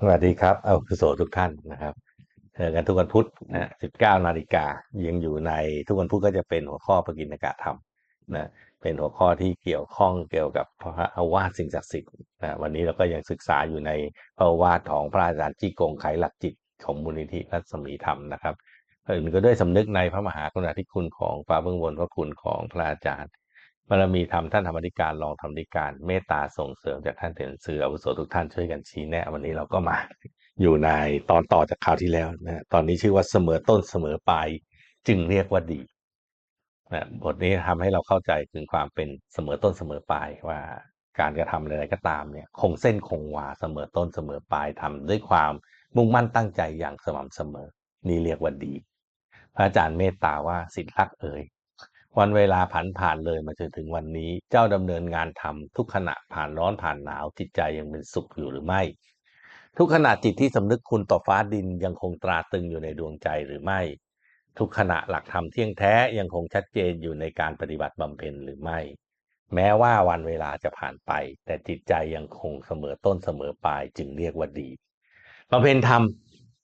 สวัสดีครับ เอาคุโสทุกท่านนะครับเจอกันทุกวันพุธนะ19นาฬิกายังอยู่ในทุกวันพุธก็จะเป็นหัวข้อปกิณกะธรรมนะเป็นหัวข้อที่เกี่ยวข้องเกี่ยวกับพระอาวาสสิ่งศักดิ์สิทธิ์นะวันนี้เราก็ยังศึกษาอยู่ในพระอาวาสของพระอาจารย์จี้กงไขหลักจิตของมูลนิธิรัศมีธรรมนะครับอื่นก็ด้วยสำนึกในพระมหากรุณาธิคุณของฟ้าเบื้องบนพระคุณของพระอาจารย์ บารมีธรรมท่านธรรมธิการรองธรรมธิการเมตตาส่งเสริมจากท่านเถรสืออาวุโสทุกท่านช่วยกันชี้แนะ วันนี้เราก็มาอยู่ในตอนต่อจากคราวที่แล้วนะตอนนี้ชื่อว่าเสมอต้นเสมอปลายจึงเรียกว่าดีนะบทนี้ทำให้เราเข้าใจถึงความเป็นเสมอต้นเสมอปลายว่าการกระทำอะไรก็ตามเนี่ยคงเส้นคงวาเสมอต้นเสมอปลายทำด้วยความมุ่งมั่นตั้งใจอย่างสม่ำเสมอ นี่เรียกว่าดี พระอาจารย์เมตตาว่าสิทธิรักเอ๋ย วันเวลาผ่านผ่านเลยมาจนถึงวันนี้ เจ้าดำเนินงานทำทุกขณะผ่านร้อนผ่านหนาวจิตใจยังเป็นสุขอยู่หรือไม่ ทุกขณะจิตที่สำนึกคุณต่อฟ้าดินยังคงตราตึงอยู่ในดวงใจหรือไม่ ทุกขณะหลักธรรมเที่ยงแท้ยังคงชัดเจนอยู่ในการปฏิบัติบำเพ็ญหรือไม่ แม้ว่าวันเวลาจะผ่านไป แต่จิตใจยังคงเสมอต้นเสมอปลายจึงเรียกว่าดีบำเพ็ญธรรม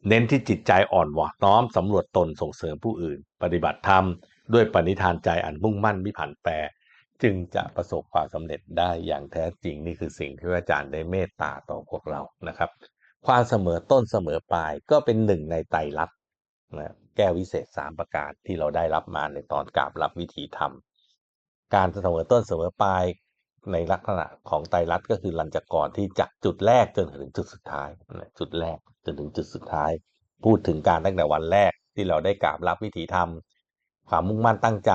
เน้นที่จิตใจอ่อนหวานน้อมสำรวจตนส่งเสริมผู้อื่น ปฏิบัติธรรม ด้วยปณิธานใจอันมุ่งมั่นมิผันแปรจึงจะประสบความสำเร็จได้อย่างแท้จริงนี่คือสิ่งที่อาจารย์ได้เมตตาต่อพวกเรานะครับ ความเสมอต้นเสมอปลายก็เป็นหนึ่งในไตรลักษณ์นะแก้ววิเศษสามประการที่เราได้รับมาในตอนกราบรับวิธีธรรม การเสมอต้นเสมอปลายในลักษณะของไตรลักษณ์ก็คือลันจกก่อนที่จากจุดแรกจนถึงจุดสุดท้าย จุดแรกจนถึงจุดสุดท้าย พูดถึงการตั้งแต่วันแรกที่เราได้กราบรับวิถีธรรม ความมุ่งมั่นตั้งใจ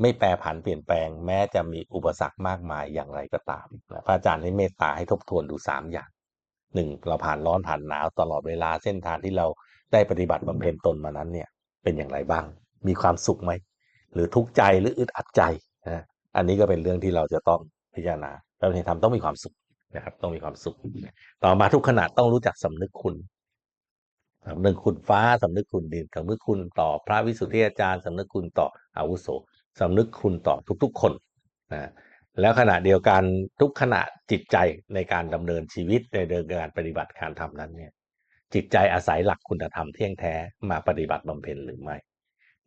ไม่แปรผันเปลี่ยนแปลง แม้จะมีอุปสรรคมากมายอย่างไรก็ตามพระอาจารย์ให้เมตตาให้ทบทวนดูสามอย่างหนึ่งเราผ่านร้อนผ่านหนาวตลอดเวลาเส้นทางที่เราได้ปฏิบัติบำเพ็ญตนมานั้นเนี่ย เป็นอย่างไรบ้าง มีความสุขไหม หรือทุกข์ใจหรืออึดอัดใจนะอันนี้ก็เป็นเรื่องที่เราจะต้องพิจารณาเราในธรรมต้องมีความสุขนะครับ ต้องมีความสุข ต่อมาทุกขณะต้องรู้จักสำนึกคุณ สำนึกคุณฟ้าสำนึกคุณดินสำนึกคุณต่อพระวิสุทธิอาจารย์สำนึกคุณต่ออาวุโสสำนึกคุณต่อทุกๆคนนะแล้วขณะเดียวกันทุกขณะจิตใจในการดำเนินชีวิตในเดินการปฏิบัติการทำนั้นเนี่ยจิตใจอาศัยหลักคุณธรรมเที่ยงแท้มาปฏิบัติบำเพ็ญหรือไม่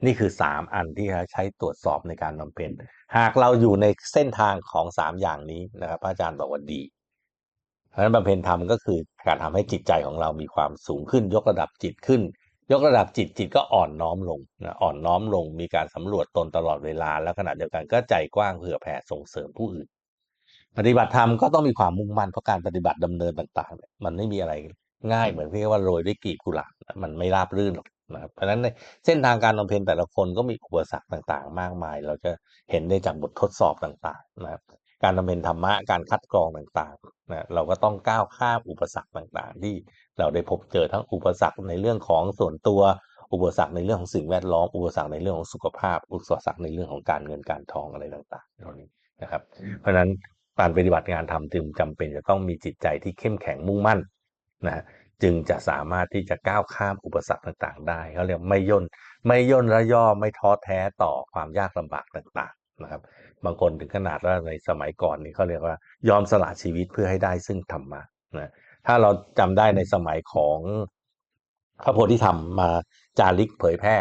นี่คือสามอันที่ใช้ตรวจสอบในการบำเพ็ญหากเราอยู่ในเส้นทางของสามอย่างนี้นะครับพระอาจารย์บอกว่าดี เพราะฉะนั้นบำเพ็ญธรรมก็คือการทำให้จิตใจของเรามีความสูงขึ้น ยกระดับจิตขึ้น ยกระดับจิตจิตก็อ่อนน้อมลงนะอ่อนน้อมลง มีการสำรวจตนตลอดเวลา แล้วขณะเดียวกันก็ใจกว้างเผื่อแผ่ส่งเสริมผู้อื่น ปฏิบัติธรรมก็ต้องมีความมุ่งมั่นเพราะการปฏิบัติดำเนินต่างๆ มันไม่มีอะไรง่ายเหมือนที่ว่าโรยด้วยกีบกุหลาบมันไม่ราบรื่นหรอกนะเพราะฉะนั้นในเส้นทางการบำเพ็ญแต่ละคนก็มีอุปสรรคต่างๆ มากมาย เราจะเห็นได้จากบททดสอบต่างๆนะครับ การดำเนินธรรมะการคัดกรองต่างๆนะเราก็ต้องก้าวข้ามอุปสรรคต่างๆ ที่เราได้พบเจอทั้งอุปสรรคในเรื่องของส่วนตัวอุปสรรคในเรื่องของสิ่งแวดล้อมอุปสรรคในเรื่องของสุขภาพ อุปสรรคในเรื่องของการเงินการทองอะไรต่างๆเหล่านี้นะครับ เพราะฉะนั้นการปฏิบัติงานทำจึงจำเป็นจะต้องมีจิตใจที่เข้มแข็งมุ่งมั่นนะจึงจะสามารถที่จะก้าวข้ามอุปสรรคต่างๆ ได้เขาเรียกไม่ย่นไม่ย่นระย่อไม่ท้อแท้ต่อความยากลำบากต่างๆ นะครับ บางคนถึงขนาดว่าในสมัยก่อนนี่เขาเรียกว่ายอมสละชีวิตเพื่อให้ได้ซึ่งธรรมะนะถ้าเราจำได้ในสมัยของพระโพธิธรรมมาจาริกเผยแพร่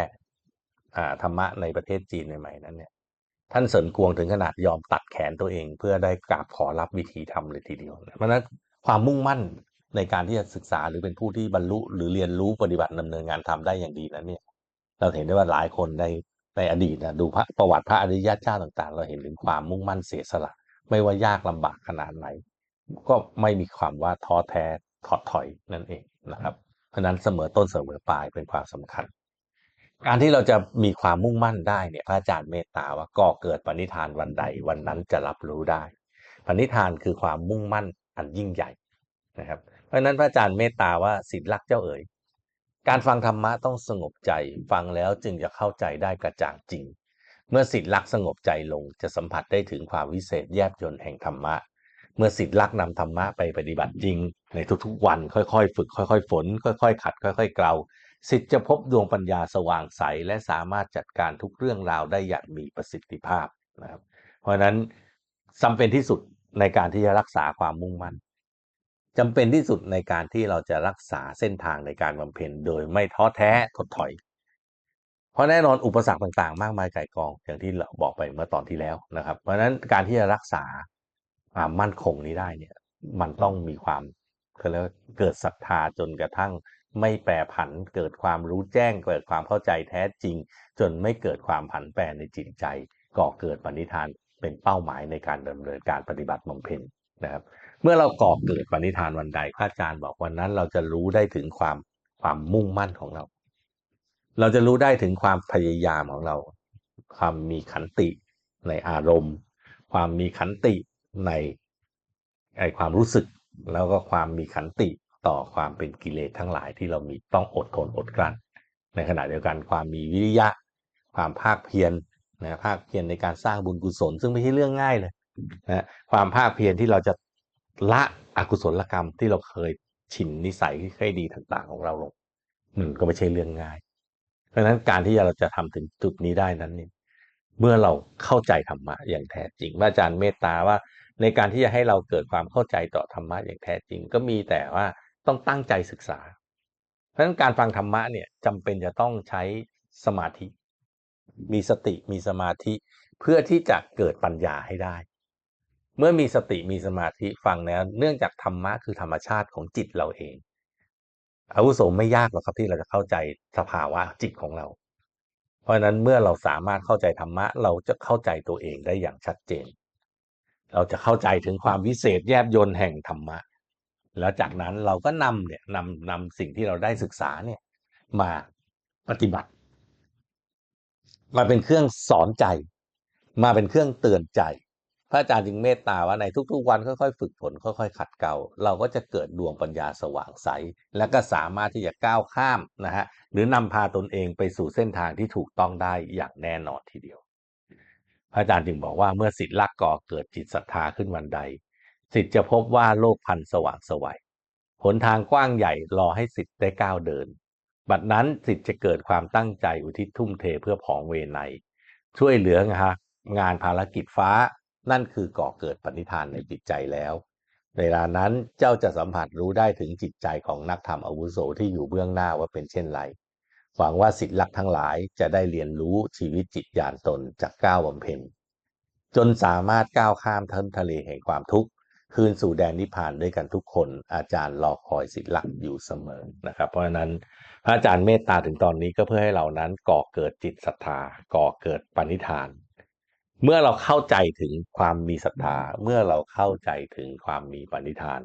ธรรมะในประเทศจีนใหม่ๆนั้นเนี่ยท่านเสริญกวงถึงขนาดยอมตัดแขนตัวเอง เพื่อได้กราบขอรับวิธีธรรมเลยทีเดียวเพราะนั้นความมุ่งมั่นในการที่จะศึกษาหรือเป็นผู้ที่บรรลุ หรือเรียนรู้ปฏิบัติดำเนินงานทำได้อย่างดีนั้นเนี่ย เราเห็นได้ว่าหลายคนใน ในอดีตนะดูพระประวัติพระอริยเจ้าต่าง ๆ เราเห็นถึงความมุ่งมั่นเสียสละ ไม่ว่ายากลำบากขนาดไหน ก็ไม่มีความว่าท้อแท้ถอดถอยนั่นเองนะครับเพราะนั้นเสมอต้นเสมอปลายเป็นความสำคัญ การที่เราจะมีความมุ่งมั่นได้เนี่ยพระอาจารย์เมตตาว่าก่อเกิดปณิธานวันใดวันนั้นจะรับรู้ได้ปณิธานคือความมุ่งมั่นอันยิ่งใหญ่นะครับ เพราะนั้นพระอาจารย์เมตตาว่าสิทธิลักษ์เจ้าเอ๋ย การฟังธรรมะต้องสงบใจ ฟังแล้วจึงจะเข้าใจได้กระจ่างจริง เมื่อสิทธิลักสงบใจลงจะสัมผัสได้ถึงความวิเศษแยบยนต์แห่งธรรมะ เมื่อสิทธิลักนำธรรมะไปปฏิบัติจริง ในทุกๆวันค่อยๆ ฝึกค่อยๆ ฝน ค่อย ๆ ขัด ค่อย ๆ เกลาสิทธิจะพบดวงปัญญาสว่างใสและสามารถจัดการทุกเรื่องราวได้อย่างมีประสิทธิภาพนะครับ เพราะฉะนั้นจำเป็นที่สุดในการที่จะรักษาความมุ่งมั่น จำเป็นที่สุดในการที่เราจะรักษาเส้นทางในการบำเพ็ญโดยไม่ท้อแท้ถดถอย เพราะแน่นอนอุปสรรคต่างๆ มากมายไก่กองอย่างที่เราบอกไปเมื่อตอนที่แล้วนะครับ เพราะฉะนั้นการที่จะรักษาความมั่นคงนี้ได้เนี่ยมันต้องมีความเขาเรียกว่าเกิดศรัทธาจนกระทั่งไม่แปรผันเกิดความรู้แจ้งเกิดความเข้าใจแท้จริง จนไม่เกิดความผันแปรในจิตใจก่อเกิดปณิธานเป็นเป้าหมายในการดำเนินการปฏิบัติบำเพ็ญนะครับ เมื่อเราก่อเกิดปณิธานวันใดพระอาจารย์บอกวันนั้นเราจะรู้ได้ถึงความความมุ่งมั่นของเรา เราจะรู้ได้ถึงความพยายามของเรา ความมีขันติในอารมณ์ ความมีขันติในไอความรู้สึก แล้วก็ความมีขันติต่อความเป็นกิเลสทั้งหลายที่เรามีต้องอดทนอดกลั้น ในขณะเดียวกันความมีวิริยะ ความภาคเพียรนะภาคเพียรในการสร้างบุญกุศล ซึ่งไม่ใช่เรื่องง่ายเลยนะความภาคเพียรที่เราจะ ละอกุศลกรรมที่เราเคยชินนิสัยที่เคยดีต่างๆ ของเราลงมันก็ไม่ใช่เรื่องง่าย เพราะฉะนั้นการที่เราจะทำถึงจุดนี้ได้นั้นเนี่ยเมื่อเราเข้าใจธรรมะอย่างแท้จริงพระอาจารย์เมตตาว่า ในการที่จะให้เราเกิดความเข้าใจต่อธรรมะอย่างแท้จริง ก็มีแต่ว่าต้องตั้งใจศึกษา เพราะฉะนั้นการฟังธรรมะเนี่ยจำเป็นจะต้องใช้สมาธิ มีสติมีสมาธิเพื่อที่จะเกิดปัญญาให้ได้ เมื่อมีสติมีสมาธิฟังแล้ว เนื่องจากธรรมะคือธรรมชาติของจิตเราเองอาวุโสไม่ยากหรอกครับที่เราจะเข้าใจสภาวะจิตของเรา เพราะฉะนั้นเมื่อเราสามารถเข้าใจธรรมะเราจะเข้าใจตัวเองได้อย่างชัดเจน เราจะเข้าใจถึงความวิเศษแยบยนต์แห่งธรรมะ แล้วจากนั้นเราก็นำเนี่ยนำนำสิ่งที่เราได้ศึกษาเนี่ยมาปฏิบัติ มาเป็นเครื่องสอนใจ มาเป็นเครื่องเตือนใจ ระอาจารย์จึงเมตตาว่าในทุกๆ วันค่อยๆ ฝึกฝนค่อย ๆ ขัดเกลาเราก็จะเกิดดวงปัญญาสว่างใส และก็สามารถที่จะก้าวข้ามนะฮะหรือนำพาตนเองไปสู่เส้นทางที่ถูกต้องได้อย่างแน่นอนทีเดียว พระอาจารย์จึงบอกว่าเมื่อสิทธิ์ลักก่อเกิดจิตศรัทธาขึ้นวันใดสิทธิ์จะพบว่าโลกพันสว่างสวัยหนทางกว้างใหญ่รอให้สิทธิ์ได้ก้าวเดิน บัดนั้นสิทธิ์จะเกิดความตั้งใจอุทิศทุ่มเทเพื่อผองเวไนช่วยเหลืองานงานภารกิจฟ้า นั่นคือก่อเกิดปณิธานในจิตใจแล้วเวลานั้นเจ้าจะสัมผัสรู้ได้ถึงจิตใจของนักธรรมอาวุโสที่อยู่เบื้องหน้าว่าเป็นเช่นไรหวังว่าสิทธิลักษ์ทั้งหลายจะได้เรียนรู้ชีวิตจิตญาณตนจากก้าวบำเพ็ญจนสามารถก้าวข้ามทันทะเลแห่งความทุกข์คืนสู่แดนนิพพานด้วยกันทุกคน อาจารย์รอคอยสิทธิลักษ์อยู่เสมอนะครับ เพราะฉะนั้นพระอาจารย์เมตตาถึงตอนนี้ก็เพื่อให้เรานั้นก่อเกิดจิตศรัทธาก่อเกิดปณิธาน เมื่อเราเข้าใจถึงความมีศรัทธาเมื่อเราเข้าใจถึงความมีปณิธาน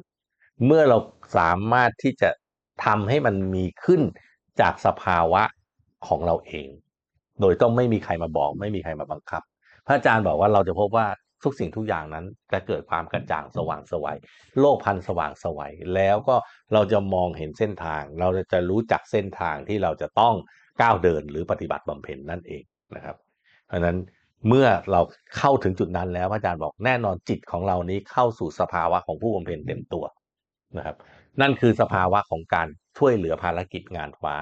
เมื่อเราสามารถที่จะทำให้มันมีขึ้นจากสภาวะของเราเอง โดยต้องไม่มีใครมาบอก ไม่มีใครมาบังคับ พระอาจารย์บอกว่าเราจะพบว่าทุกสิ่งทุกอย่างนั้นจะเกิดความกระจ่างสว่างสวัยโลกพันสว่างสวัยแล้วก็เราจะมองเห็นเส้นทาง เราจะรู้จักเส้นทางที่เราจะต้องก้าวเดินหรือปฏิบัติบำเพ็ญนั่นเองนะครับ เพราะฉะนั้น เมื่อเราเข้าถึงจุดนั้นแล้วพระอาจารย์บอกแน่นอนจิตของเรานี้เข้าสู่สภาวะของผู้บำเพ็ญเต็มตัวนะครับ นั่นคือสภาวะของการช่วยเหลือภารกิจงานฟ้า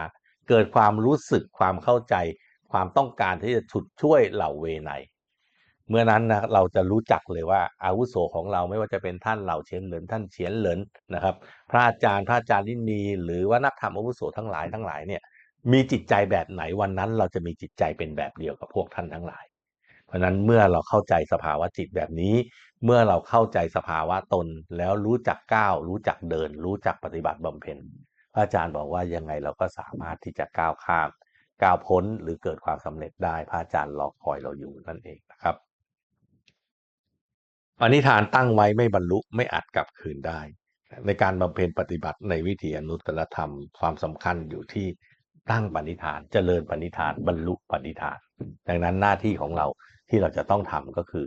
เกิดความรู้สึกความเข้าใจ ความต้องการที่จะฉุดช่วยเหล่าเวไนเมื่อนั้นนะเราจะรู้จักเลยว่า อาวุโสของเราไม่ว่าจะเป็นท่านเหล่าเชียนเหลินท่านเฉียนเหลินนะครับ พระอาจารย์พระอาจารย์ลินีหรือว่านักธรรมอาวุโสทั้งหลายทั้งหลายเนี่ยมีจิตใจแบบไหนวันนั้นเราจะมีจิตใจเป็นแบบเดียวกับพวกท่านทั้งหลาย เพราะนั้นเมื่อเราเข้าใจสภาวะจิตแบบนี้ เมื่อเราเข้าใจสภาวะตนแล้วรู้จักก้าว รู้จักเดิน รู้จักปฏิบัติบำเพ็ญพระอาจารย์บอกว่ายังไงเราก็สามารถที่จะก้าวข้ามก้าวพ้นหรือเกิดความสำเร็จได้พระอาจารย์รอคอยเราอยู่นั่นเองนะครับปณิธานตั้งไว้ไม่บรรลุไม่อาจกลับคืนได้ ในการบำเพ็ญปฏิบัติในวิถีอนุตตรธรรมความสำคัญอยู่ที่ตั้งปณิธานเจริญปณิธานบรรลุปณิธาน ดังนั้นหน้าที่ของเรา ที่เราจะต้องทำก็คือ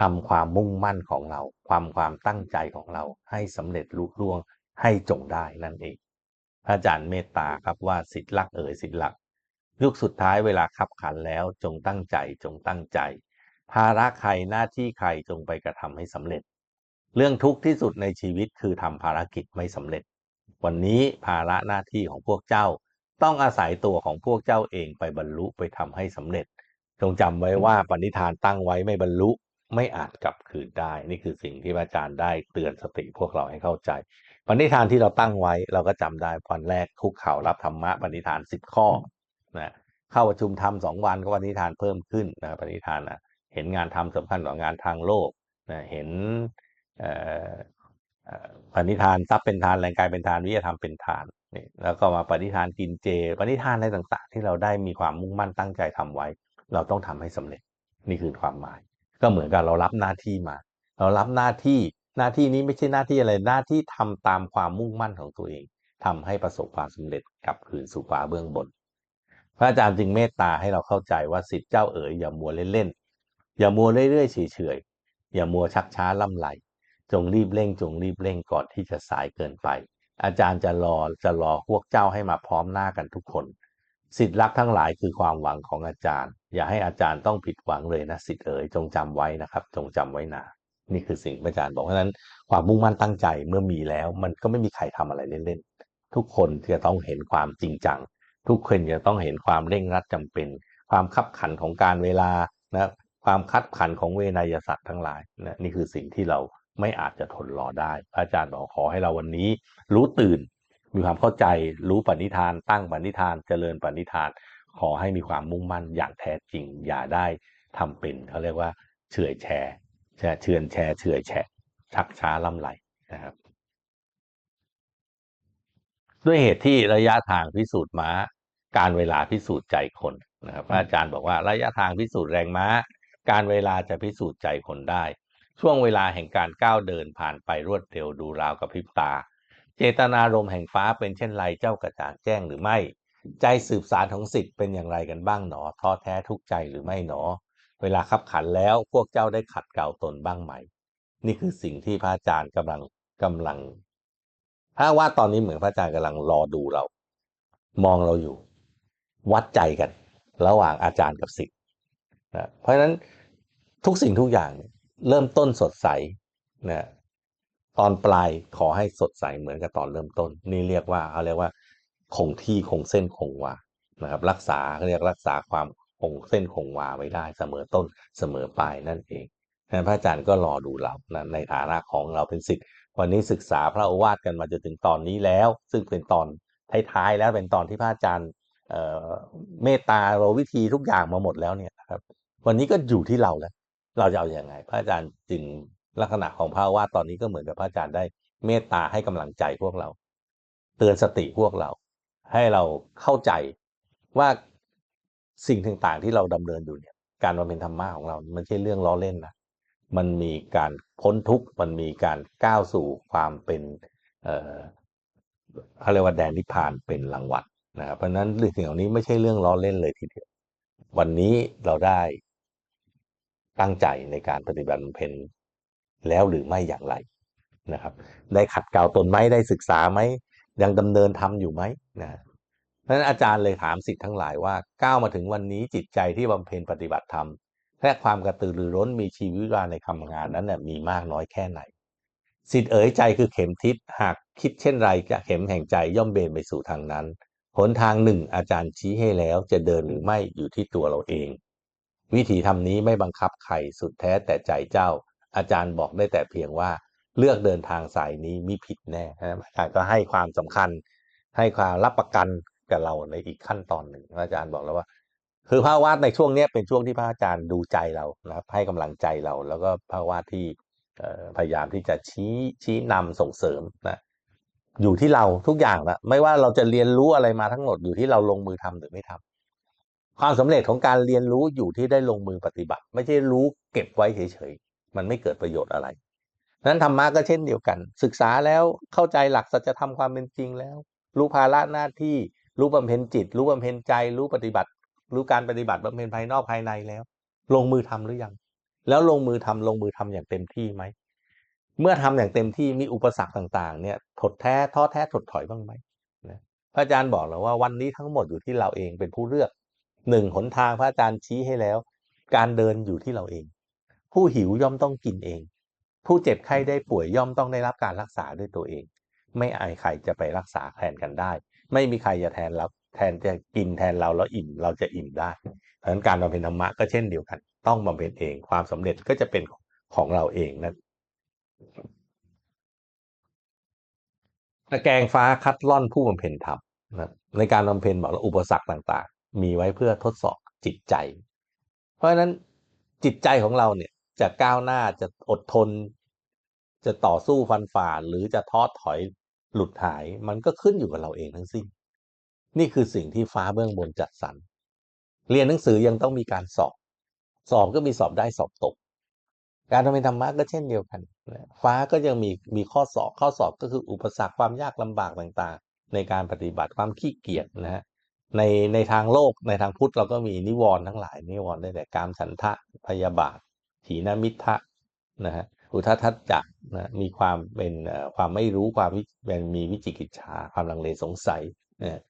ทำความมุ่งมั่นของเรา ความความตั้งใจของเราให้สำเร็จลุล่วงให้จงได้นั่นเองพระอาจารย์เมตตาครับว่าสิทธิลักเอ๋ยสิทธิลักษ์ยุคสุดท้ายเวลาขับขันแล้วจงตั้งใจจงตั้งใจ ภาระใครหน้าที่ใครจงไปกระทำให้สำเร็จ เรื่องทุกข์ที่สุดในชีวิตคือทำภารกิจไม่สำเร็จ วันนี้ภาระหน้าที่ของพวกเจ้า ต้องอาศัยตัวของพวกเจ้าเองไปบรรลุไปทำให้สำเร็จ จงจำไว้ว่าปณิธานตั้งไว้ไม่บรรลุไม่อาจกลับคืนได้ นี่คือสิ่งที่พระอาจารย์ได้เตือนสติพวกเราให้เข้าใจปณิธานที่เราตั้งไว้เราก็จำได้วันแรกคุกเข่ารับธรรมะปณิธานสิบข้อนะเข้าประชุมทำสองวันก็ปณิธานเพิ่มขึ้นนะปณิธานนะเห็นงานทำสำคัญกว่างานทางโลกนะเห็นปณิธานทรัพย์เป็นทานแรงกายเป็นทานวิทยธรรมเป็นทานนี่แล้วก็มาปณิธานกินเจปณิธานอะไรต่าง ๆ ที่เราได้มีความมุ่งมั่นตั้งใจทำไว้ เราต้องทำให้สำเร็จนี่คือความหมาย ก็เหมือนกับเรารับหน้าที่มา เรารับหน้าที่หน้าที่นี้ไม่ใช่หน้าที่อะไรหน้าที่ทำตามความมุ่งมั่นของตัวเองทำให้ประสบความสำเร็จกลับคืนสู่ฟ้าเบื้องบน พระอาจารย์จึงเมตตาให้เราเข้าใจว่าสิทธิ์เจ้าเอ๋ยอย่ามัวเล่นๆอย่ามัวเรื่อยๆเฉยๆอย่ามัวชักช้าล่ำไหลจงรีบเร่งจงรีบเร่งก่อนที่จะสายเกินไป อาจารย์จะรอจะรอพวกเจ้าให้มาพร้อมหน้ากันทุกคน สิทธิ์รักทั้งหลายคือความหวังของอาจารย์ อย่าให้อาจารย์ต้องผิดหวังเลยนะสิทธิ์เอ๋ยจงจำไว้นะครับ จงจำไว้นานี่คือสิ่งอาจารย์บอกเพราะฉะนั้นความมุ่งมั่นตั้งใจเมื่อมีแล้ว มันก็ไม่มีใครทำอะไรเล่นๆทุกคนจะต้องเห็นความจริงจัง ทุกคนจะต้องเห็นความเร่งรัดจำเป็น ความขับขันของการเวลานะความคัดขันของเวนยสัตว์ทั้งหลายนะนี่คือสิ่งที่เราไม่อาจจะทนรอได้ อาจารย์บอกขอให้เราวันนี้ รู้ตื่น มีความเข้าใจรู้ปณิธาน ตั้งปณิธาน เจริญปณิธาน ขอให้มีความมุ่งมั่นอย่างแท้จริง อย่าได้ทำเป็นเขาเรียกว่าเฉื่อยแชร์แชร์เชือนแชร์เฉื่อยแฉะชักช้าล่ำไหลนะครับ ด้วยเหตุที่ระยะทางพิสูจน์ม้า การเวลาพิสูจน์ใจคนนะครับอาจารย์บอกว่าระยะทางพิสูจน์แรงม้า การเวลาจะพิสูจน์ใจคนได้ ช่วงเวลาแห่งการก้าวเดินผ่านไปรวดเร็วดูราวกับพริบตา เจตนารมณ์แห่งฟ้าเป็นเช่นไรเจ้ากระจ่างแจ้งหรือไม่ ใจสืบสารของสิทธิ์เป็นอย่างไรกันบ้างหนอท้อแท้ทุกใจหรือไม่หนอ เวลาขับขันแล้วพวกเจ้าได้ขัดเกลาตนบ้างไหม นี่คือสิ่งที่พระอาจารย์กำลังกำลัง ถ้าว่าตอนนี้เหมือนพระอาจารย์กำลังรอดูเรา มองเราอยู่ วัดใจกัน ระหว่างอาจารย์กับศิษย์นะเพราะฉะนั้นทุกสิ่งทุกอย่างเริ่มต้นสดใสนะตอนปลายขอให้สดใสเหมือนกับตอนเริ่มต้น นี่เรียกว่าเขาเรียกว่า คงที่คงเส้นคงวานะครับรักษาเรียกรักษาความคงเส้นคงวาไว้ได้เสมอต้นเสมอปลายนั่นเองนั้นพระอาจารย์ก็รอดูเรานะในฐานะของเราเป็นศิษย์วันนี้ศึกษาพระโอวาทกันมาจนถึงตอนนี้แล้ว ซึ่งเป็นตอนท้ายๆแล้วเป็นตอนที่พระอาจารย์เมตตาเราวิธีทุกอย่างมาหมดแล้วเนี่ยครับ วันนี้ก็อยู่ที่เราแล้ว เราจะเอาอย่างไง พระอาจารย์จึงลักษณะของพระวาทตอนนี้ก็เหมือนกับพระอาจารย์ได้เมตตาให้กำลังใจพวกเรา เตือนสติพวกเรา ให้เราเข้าใจว่าสิ่งต่างๆที่เราดำเนินอยู่เนี่ย การบำเพ็ญธรรมะของเราไม่ใช่เรื่องล้อเล่นนะมันมีการพ้นทุกข์มันมีการก้าวสู่ความเป็นเอ่อเขาเรียกว่าแดนนิพพานเป็นรางวัลนะครับเพราะนั้นเรื่องสิ่งเหล่านี้ไม่ใช่เรื่องล้อเล่นเลยทีเดียววันนี้เราได้ตั้งใจในการปฏิบัติบำเพ็ญแล้วหรือไม่อย่างไรนะครับ ได้ขัดเกลาตนไหมได้ศึกษาไหม ยังดำเนินทำอยู่ไหมนะเพราะฉะนั้นอาจารย์เลยถามสิทธิ์ทั้งหลายว่าก้าวมาถึงวันนี้จิตใจที่บำเพ็ญปฏิบัติธรรมและความกระตือรือร้นมีชีวิตวาในคำงานนั้นเนี่ยมีมากน้อยแค่ไหน สิทธิ์เอ๋ยใจคือเข็มทิศหากคิดเช่นไรจะเข็มแห่งใจย่อมเบนไปสู่ทางนั้นหนทางหนึ่งอาจารย์ชี้ให้แล้วจะเดินหรือไม่อยู่ที่ตัวเราเอง วิธีทำนี้ไม่บังคับใครสุดแท้แต่ใจเจ้า อาจารย์บอกได้แต่เพียงว่า เลือกเดินทางสายนี้มิผิดแน่อาจารย์ก็ให้ความสำคัญ ให้ความรับประกันกับเราในอีกขั้นตอนหนึ่งอาจารย์บอกแล้วว่า คือพระวาดในช่วงนี้เป็นช่วงที่พระอาจารย์ดูใจเรานะครับ ให้กำลังใจเรา แล้วก็พระวาดที่พยายามที่จะชี้ชี้นำส่งเสริมนะอยู่ที่เราทุกอย่างนะไม่ว่าเราจะเรียนรู้อะไรมาทั้งหมดอยู่ที่เราลงมือทำหรือไม่ทำความสำเร็จของการเรียนรู้อยู่ที่ได้ลงมือปฏิบัติ ไม่ใช่รู้เก็บไว้เฉยๆมันไม่เกิดประโยชน์อะไร นั้นธรรมะก็เช่นเดียวกัน ศึกษาแล้วเข้าใจหลักสัจธรรมความเป็นจริงแล้ว รู้ภาระหน้าที่รู้บำเพ็ญจิต รู้บำเพ็ญใจ รู้ปฏิบัติ รู้การปฏิบัติบำเพ็ญภายนอกภายในแล้ว ลงมือทำหรือยัง แล้วลงมือทำลงมือทำอย่างเต็มที่ไหม เมื่อทำอย่างเต็มที่มีอุปสรรคต่าง ๆ เนี่ยถดแท้ท้อแท้ถดถอยบ้างไหมนะพระอาจารย์บอกแล้วว่าวันนี้ทั้งหมดอยู่ที่เราเองเป็นผู้เลือกหนึ่งหนทางพระอาจารย์ชี้ให้แล้ว การเดินอยู่ที่เราเอง ผู้หิวย่อมต้องกินเอง ผู้เจ็บไข้ได้ป่วยย่อมต้องได้รับการรักษาด้วยตัวเอง ไม่อายใครจะไปรักษาแทนกันได้ ไม่มีใครจะแทนเราแทนจะกินแทนเราแล้วอิ่มเราจะอิ่มได้เพราะฉะนั้นการบำเพ็ญธรรมะก็เช่นเดียวกัน ต้องบำเพ็ญเองความสำเร็จก็จะเป็นของเราเองนั่นตะแกงฟ้าคัดล่อนผู้บำเพ็ญธรรมนะในการบำเพ็ญบอกแล้วอุปสรรคต่างๆ มีไว้เพื่อทดสอบจิตใจ เพราะฉะนั้นจิตใจของเราเนี่ยจะก้าวหน้าจะอดทน จะต่อสู้ฟันฝ่าหรือจะท้อถอยหลุดหาย มันก็ขึ้นอยู่กับเราเองทั้งสิ้น นี่คือสิ่งที่ฟ้าเบื้องบนจัดสรรเรียนหนังสือยังต้องมีการสอบ สอบก็มีสอบได้สอบตก การทำเป็นธรรมะก็เช่นเดียวกัน ฟ้าก็ยังมีมีข้อสอบข้อสอบก็คืออุปสรรคความยากลำบากต่างๆ ในการปฏิบัติความขี้เกียจนะฮะในในทางโลกในทางพุทธเราก็มีนิวรณ์ทั้งหลายนิวรณ์ได้แต่กามฉันทะพยาบาทถีนมิทะนะฮะ อุทธัจจะนะมีความเป็นความไม่รู้ความมีวิจิกิจฉาความลังเลสงสัยนะ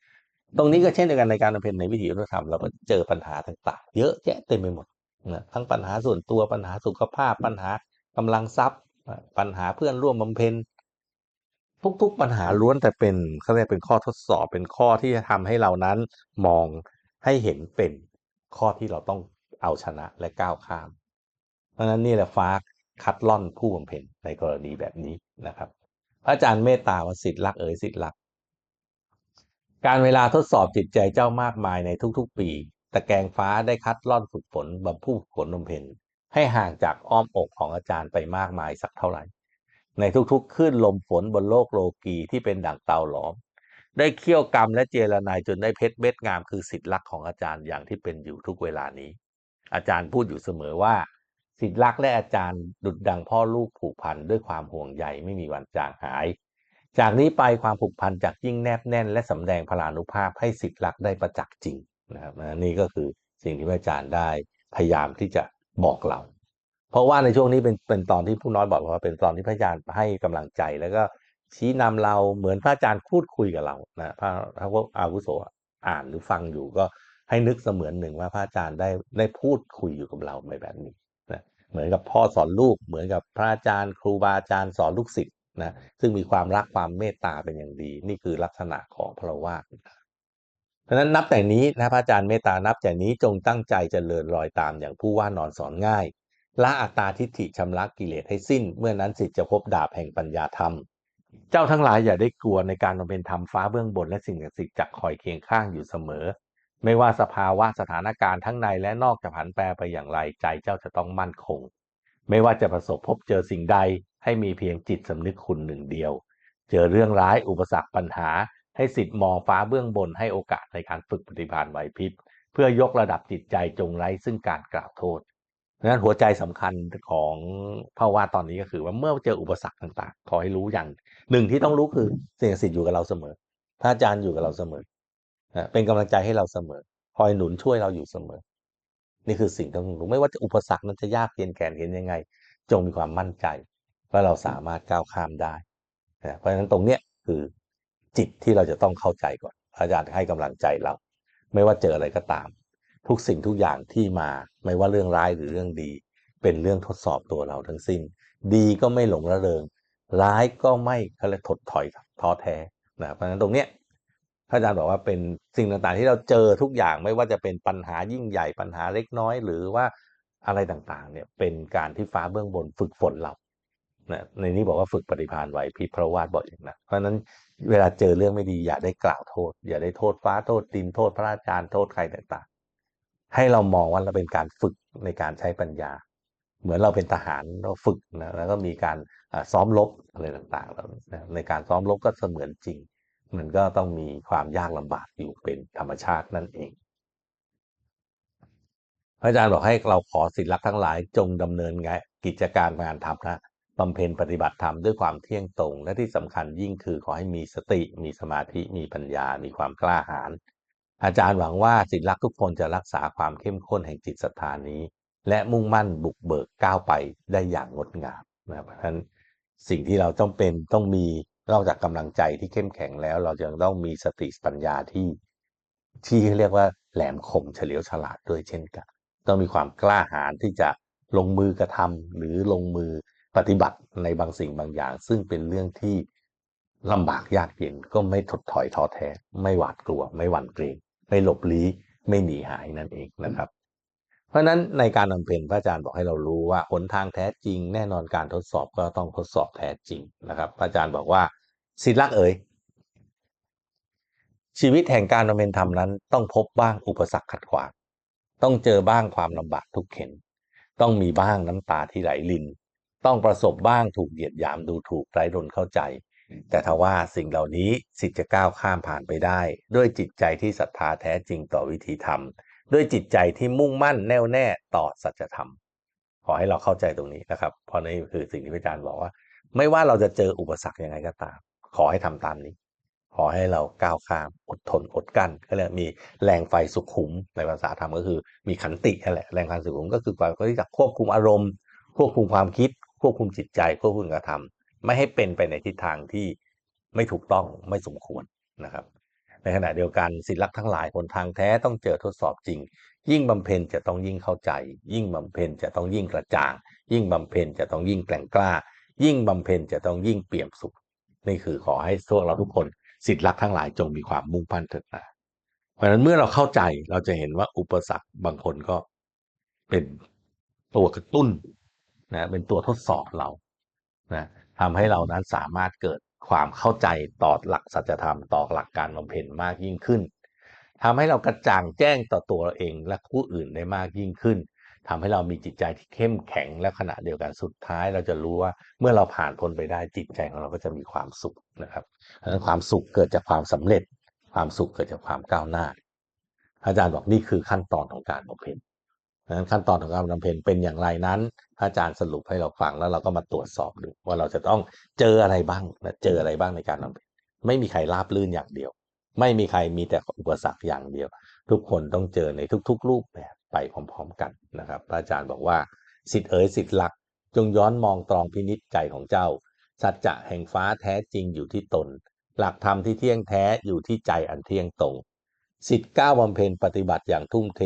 ตรงนี้ก็เช่นเดียวกันในการบำเพ็ญในวิถีธรรมเราก็เจอปัญหาต่างๆ เยอะแยะเต็มไปหมดนะทั้งปัญหาส่วนตัวปัญหาสุขภาพ ปัญหากำลังทรัพย์ ปัญหาเพื่อนร่วมบำเพ็ญทุกๆปัญหาล้วนแต่เป็นเขาเรียกเป็นข้อทดสอบเป็นข้อที่จะทำให้เรานั้นมองให้เห็นเป็นข้อที่เราต้องเอาชนะและก้าวข้าม เพราะฉะนั้นนี่แหละฟ้า คัดล่อนผู้บำเพ็ญในกรณีแบบนี้นะครับ พระอาจารย์เมตตาวสิทธิ์รักเอ๋ยสิทธิ์รัก การเวลาทดสอบจิตใจเจ้ามากมายในทุกๆ ปี ตะแกงฟ้าได้คัดล่อนฝึกฝนบำผู้ฝนบำเพ็ญให้ห่างจากอ้อมอกของอาจารย์ไปมากมายสักเท่าไหร่ ในทุกๆคลื่นลมฝนบนโลกโลกีที่เป็นดั่งเตาหลอม ได้เคี่ยวกรรมและเจรนายจนได้เพชรเม็ดงามคือสิทธิลักของอาจารย์อย่างที่เป็นอยู่ทุกเวลานี้ อาจารย์พูดอยู่เสมอว่า สิทธิลักและอาจารย์ดุดดังพ่อลูกผูกพันด้วยความห่วงใยไม่มีวันจางหาย จากนี้ไปความผูกพันจากยิ่งแนบแน่น และสำแดงพลานุภาพให้สิทธิลักได้ประจักษ์จริงนะครับนี่ก็คือสิ่งที่อาจารย์ได้พยายามที่จะบอกเรา เพราะว่าในช่วงนี้เป็นเป็นตอนที่ผู้น้อยบอกว่าเป็นตอนที่พระอาจารย์ให้กำลังใจ แล้วก็ชี้นำเราเหมือนพระอาจารย์พูดคุยกับเรานะพระพระอาวุโสอ่านหรือฟังอยู่ก็ให้นึกเสมือนหนึ่งว่าพระอาจารย์ได้ได้พูดคุยอยู่กับเราในแบบนี้ เหมือนกับพ่อสอนลูก เหมือนกับพระอาจารย์ ครูบาอาจารย์สอนลูกศิษย์นะซึ่งมีความรักความเมตตาเป็นอย่างดี นี่คือลักษณะของพระวาสเพราะนั้นนับแต่นี้นะพระอาจารย์เมตตานับแต่นี้จงตั้งใจจเจริญรอยตามอย่างผู้ว่านอนสอนง่ายละอัตตาทิฏฐิชำระกิเลสให้สิ้น เมื่อนั้นสิทธิจะพบดาบแห่งปัญญาธรรม เจ้าทั้งหลายอย่าได้กลัวในการบำเพ็ญธรรมฟ้าเบื้องบนและสิ่งศักดิ์สิทธิ์จะคอยเคียงข้างอยู่เสมอ ไม่ว่าสภาวะสถานการณ์ทั้งในและนอกจะผันแปรไปอย่างไรใจเจ้าจะต้องมั่นคง ไม่ว่าจะประสบพบเจอสิ่งใดให้มีเพียงจิตสำนึกคุณหนึ่งเดียว เจอเรื่องร้ายอุปสรรคปัญหา ให้สิทธิ์มองฟ้าเบื้องบนให้โอกาสในการฝึกปฏิบัติไหวพริบเพื่อยกระดับจิตใจจงไร้ซึ่งการกล่าวโทษดังนั้นหัวใจสำคัญของภาวะตอนนี้ก็คือว่าเมื่อเจออุปสรรคต่างๆ ขอให้รู้อย่างหนึ่งที่ต้องรู้คือเสียงสิทธิ์อยู่กับเราเสมอพระอาจารย์อยู่กับเราเสมอ เป็นกำลังใจให้เราเสมอ คอยหนุนช่วยเราอยู่เสมอ นี่คือสิ่งต้องรู้ไม่ว่าจะอุปสรรคนั้นจะยากเย็นแก่นเห็นยังไง จงมีความมั่นใจว่าเราสามารถก้าวข้ามได้เพราะฉะนั้นตรงเนี้ยคือจิตที่เราจะต้องเข้าใจก่อน อาจารย์ให้กำลังใจเรา ไม่ว่าเจออะไรก็ตาม ทุกสิ่งทุกอย่างที่มาไม่ว่าเรื่องร้ายหรือเรื่องดี เป็นเรื่องทดสอบตัวเราทั้งสิ้น ดีก็ไม่หลงระเริง ร้ายก็ไม่เขาเรียกถดถอยท้อแท้นะเพราะฉะนั้นตรงเนี้ย พระอาจารย์บอกว่าเป็นสิ่งต่างๆ ที่เราเจอทุกอย่างไม่ว่าจะเป็นปัญหายิ่งใหญ่ปัญหาเล็กน้อย หรือว่าอะไรต่างๆ เนี่ยเป็นการที่ฟ้าเบื้องบนฝึกฝนเรานะในนี้บอกว่าฝึกปฏิภาณไหวพิพระวาดบอกอย่างนั้นเพราะฉะนั้นเวลาเจอเรื่องไม่ดีอย่าได้กล่าวโทษ อย่าได้โทษฟ้าโทษดินโทษพระอาจารย์โทษใครต่างๆ ให้เรามองว่าเราเป็นการฝึกในการใช้ปัญญา เหมือนเราเป็นทหารเราฝึกนะแล้วก็มีการซ้อมรบอะไรต่างๆแล้วในการซ้อมรบก็เสมือนจริง มันก็ต้องมีความยากลำบากอยู่เป็นธรรมชาตินั่นเอง พระอาจารย์บอกให้เราขอสิทธิลักษ์ทั้งหลายจงดำเนินงานกิจการงานทำนะบำเพ็ญปฏิบัติธรรมด้วยความเที่ยงตรง และที่สำคัญยิ่งคือขอให้มีสติ มีสมาธิมีปัญญา มีความกล้าหาญอาจารย์หวังว่าสิทธิลักษ์ทุกคนจะรักษาความเข้มข้นแห่งจิตศรัทธานี้ และมุ่งมั่นบุกเบิกก้าวไปได้อย่างงดงามนะเพราะฉะนั้นสิ่งที่เราต้องเป็นต้องมี นอกจากกำลังใจที่เข้มแข็งแล้ว เรายังต้องมีสติปัญญาที่ที่เรียกว่าแหลมคมเฉลียวฉลาดด้วยเช่นกัน ต้องมีความกล้าหาญที่จะลงมือกระทำหรือลงมือปฏิบัติในบางสิ่งบางอย่าง ซึ่งเป็นเรื่องที่ลำบากยากเย็นก็ไม่ถดถอยท้อแท้ ไม่หวาดกลัว ไม่หวั่นเกรง ไม่หลบลี้ไม่หนีหายนั่นเองนะครับ ราะนั้นในการนำเพนพระอาจารย์บอกให้เรารู้ว่าหนทางแท้จริง แน่นอนการทดสอบก็ต้องทดสอบแท้จริงนะครับ พระอาจารย์บอกว่าศิลลักษ์เอ๋ยชีวิตแห่งการบำเพ็ญธรรมนั้น ต้องพบบ้างอุปสรรคขัดขวางต้องเจอบ้างความลำบากทุกเข็น ต้องมีบ้างน้ำตาที่ไหลลิน ต้องประสบบ้างถูกเหยียดหยามดูถูกไร้รนเข้าใจ แต่ทว่าสิ่งเหล่านี้สิทธิ์จะก้าวข้ามผ่านไปได้ ด้วยจิตใจที่ศรัทธาแท้จริงต่อวิธีธรรม ด้วยจิตใจที่มุ่งมั่นแน่วแน่ต่อสัจธรรม ขอให้เราเข้าใจตรงนี้นะครับ เพราะนี่คือสิ่งที่อาจารย์บอกว่า ไม่ว่าเราจะเจออุปสรรคยังไงก็ตาม ขอให้ทำตามนี้ ขอให้เราก้าวข้ามอดทนอดกั้นก็เลยกมีแรงไฟสุขุมในภาษาธรรมก็คือ มีขันตินั่นแหละแรงไฟสุขุมก็คือความที่จะควบคุมอารมณ์ ควบคุมความคิด ควบคุมจิตใจ ควบคุมการกระทำไม่ให้เป็นไปในทิศทางที่ไม่ถูกต้องไม่สมควรนะครับ ในขณะเดียวกันศิลลักษ์ทั้งหลายคนทางแท้ต้องเจอทดสอบจริง ยิ่งบำเพ็ญจะต้องยิ่งเข้าใจ ยิ่งบำเพ็ญจะต้องยิ่งกระจ่าง ยิ่งบำเพ็ญจะต้องยิ่งแกร่งกล้า ยิ่งบำเพ็ญจะต้องยิ่งเปี่ยมสุข นี่คือขอให้พวกเราทุกคนสิทธิรักทั้งหลายจงมีความมุ่งมั่นเถิดนะเพราะฉะนั้นเมื่อเราเข้าใจเราจะเห็นว่าอุปสรรคบางคนก็เป็นตัวกระตุ้นนะเป็นตัวทดสอบเรานะทำให้เรานั้นสามารถเกิด ความเข้าใจต่อหลักสัจธรรมต่อหลักการบำเพ็ญมากยิ่งขึ้นทำให้เรากระจ่างแจ้งต่อตัวเราเองและผู้อื่นได้มากยิ่งขึ้นทำให้เรามีจิตใจที่เข้มแข็งและขณะเดียวกันสุดท้าย เราจะรู้ว่าเมื่อเราผ่านพ้นไปได้จิตใจของเราก็จะมีความสุขนะครับดังนั้นความสุขเกิดจากความสำเร็จ ความสุขเกิดจากความก้าวหน้า อาจารย์บอกนี่คือขั้นตอนของการบำเพ็ญ นั้นขั้นตอนของการบำเพ็ญเป็นอย่างไรนั้นอาจารย์สรุปให้เราฟังแล้วเราก็มาตรวจสอบดูว่าเราจะต้องเจออะไรบ้างและเจออะไรบ้างในการบำเพ็ญไม่มีใครราบลื่นอย่างเดียว ไม่มีใครมีแต่อุปสรรคอย่างเดียว ทุกคนต้องเจอในทุก ๆ รูปแบบไปพร้อม ๆ กันนะครับพระอาจารย์บอกว่าสิทธิเอ๋ยสิทธิหลัก จงย้อนมองตรองพินิจใจของเจ้า สัจจะแห่งฟ้าแท้จริงอยู่ที่ตน หลักธรรมที่เที่ยงแท้อยู่ที่ใจอันเที่ยงตรงสิทธิ์ก้าวบำเพ็ญปฏิบัติอย่างทุ่มเท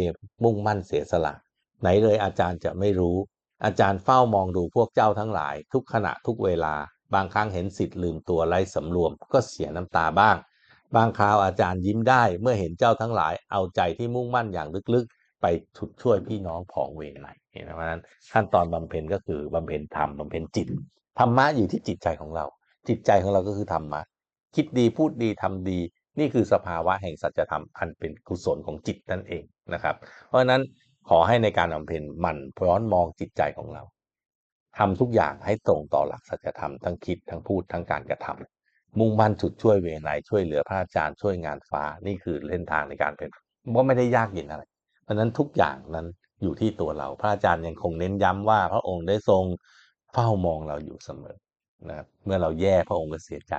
มุ่งมั่นเสียสละ ไหนเลยอาจารย์จะไม่รู้ อาจารย์เฝ้ามองดูพวกเจ้าทั้งหลาย ทุกขณะทุกเวลา บางครั้งเห็นสิทธิ์ลืมตัวไร้สำรวมก็เสียน้ำตาบ้าง บางคราวอาจารย์ยิ้มได้เมื่อเห็นเจ้าทั้งหลาย เอาใจที่มุ่งมั่นอย่างลึกๆ ไปชุดช่วยพี่น้องผองเวรไหนเห็นไหมเพราะนั้นขั้นตอนบำเพ็ญก็คือบำเพ็ญธรรมบำเพ็ญจิตธรรมะอยู่ที่จิตใจของเรา จิตใจของเราก็คือธรรมะคิดดีพูดดีทำดี นี่คือสภาวะแห่งสัจธรรมอันเป็นกุศลของจิตนั่นเองนะครับ เพราะฉะนั้น ขอให้ในการบำเพ็ญมันพร้อนมองจิตใจของเราทำทุกอย่างให้ตรงต่อหลักสัจธรรมทั้งคิดทั้งพูดทั้งการกระทำมุ่งมั่นจุดช่วยเวไนช่วยเหลือพระอาจารย์ช่วยงานฟ้านี่คือเส้นทางในการเป็นว่าไม่ได้ยากเย็นอะไร เพราะนั้นทุกอย่างนั้นอยู่ที่ตัวเรา พระอาจารย์ยังคงเน้นย้ำว่าพระองค์ได้ทรงเฝ้ามองเราอยู่เสมอนะเมื่อเราแย่พระองค์ก็เสียใจ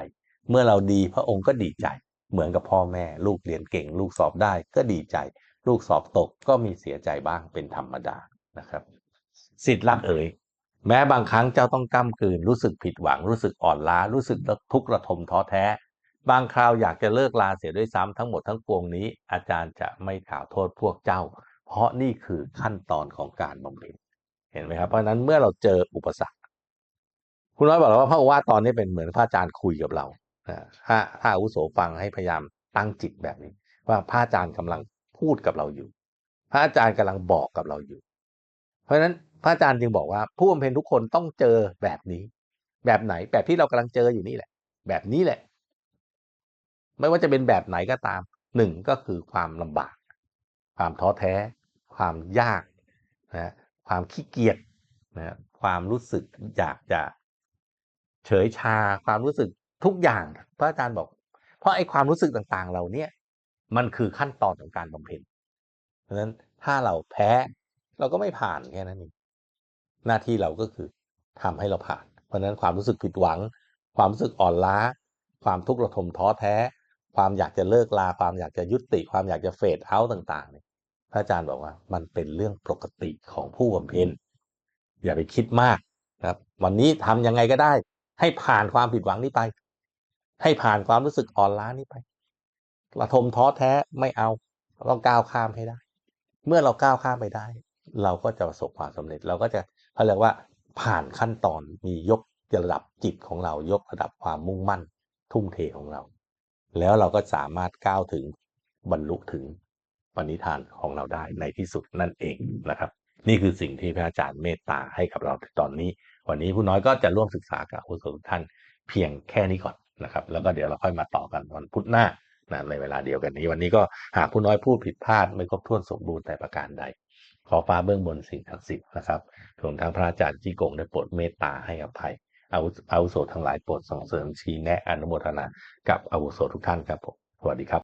เมื่อเราดีพระองค์ก็ดีใจ เหมือนกับพ่อแม่ ลูกเรียนเก่ง ลูกสอบได้ก็ดีใจ ลูกสอบตกก็มีเสียใจบ้างเป็นธรรมดานะครับสิทธิ์รักเอ๋ยแม้บางครั้งเจ้าต้องก้ากลืนรู้สึกผิดหวังรู้สึกอ่อนล้า รู้สึกทุกข์ระทมท้อแท้ บางคราวอยากจะเลิกลาเสียด้วยซ้ำทั้งหมดทั้งปวงนี้ อาจารย์จะไม่กล่าวโทษพวกเจ้า เพราะนี่คือขั้นตอนของการบำเพ็ญเห็นไหมครับเพราะนั้นเมื่อเราเจออุปสรรค คุณน้อยบอกว่าพระว่าตอนนี้เป็นเหมือนพระอาจารย์คุยกับเราถ้าถ้าอุโสฟังให้พยายามตั้งจิตแบบนี้ ว่าพระอาจารย์กำลัง พูดกับเราอยู่ พระอาจารย์กำลังบอกกับเราอยู่ เพราะฉะนั้นพระอาจารย์จึงบอกว่า ผู้บำเพ็ญทุกคนต้องเจอแบบนี้ แบบไหนแบบที่เรากำลังเจออยู่นี่แหละ แบบนี้แหละ ไม่ว่าจะเป็นแบบไหนก็ตามหนึ่งก็คือความลำบาก ความท้อแท้ ความยากนะความขี้เกียจนะความรู้สึกอยากจะเฉยชาความรู้สึกทุกอย่าง พระอาจารย์บอก เพราะไอ้ความรู้สึกต่างๆ เราเนี่ย มันคือขั้นตอนของการบำเพ็ญเพราะฉะนั้นถ้าเราแพ้เราก็ไม่ผ่านแค่นั้นเองหน้าที่เราก็คือทำให้เราผ่าน เพราะฉะนั้นความรู้สึกผิดหวัง ความรู้สึกอ่อนล้า ความทุกข์ระทมท้อแท้ ความอยากจะเลิกลา ความอยากจะยุติ ความอยากจะเฟดเอาต่างๆเนี่ยพระอาจารย์บอกว่ามันเป็นเรื่องปกติของผู้บำเพ็ญอย่าไปคิดมากครับ วันนี้ทำยังไงก็ได้ ให้ผ่านความผิดหวังนี้ไป ให้ผ่านความรู้สึกอ่อนล้านี้ไป ระทมท้อแท้ไม่เอาเราต้องก้าวข้ามให้ได้ เมื่อเราก้าวข้ามไปได้ เราก็จะประสบความสำเร็จเราก็จะเขาเรียกว่าผ่านขั้นตอนมียกระดับจิตของเรายกระดับความมุ่งมั่น ทุ่มเทของเรา แล้วเราก็สามารถก้าวถึงบรรลุถึงปณิธานของเราได้ในที่สุดนั่นเองนะครับ นี่คือสิ่งที่พระอาจารย์เมตตาให้กับเราตอนนี้ วันนี้ผู้น้อยก็จะร่วมศึกษากับผู้สมท่านเพียงแค่นี้ก่อนนะครับ แล้วก็เดี๋ยวเราค่อยมาต่อกันวันพุธหน้า นะในเวลาเดียวกันนี้ วันนี้ก็หากผู้น้อยพูดผิดพลาดไม่ครบถ้วนสมบูรณ์แต่ประการใด ขอฟ้าเบื้องบนสิ่งศักดิ์สิทธิ์นะครับรวมทั้งพระอาจารย์จีกงได้โปรดเมตตาให้อภัยอาวุอาวุโสทั้งหลายโปรดส่งเสริมชี้แนะอนุโมทนา กับอาวุโสทุกท่านครับผมสวัสดีครับ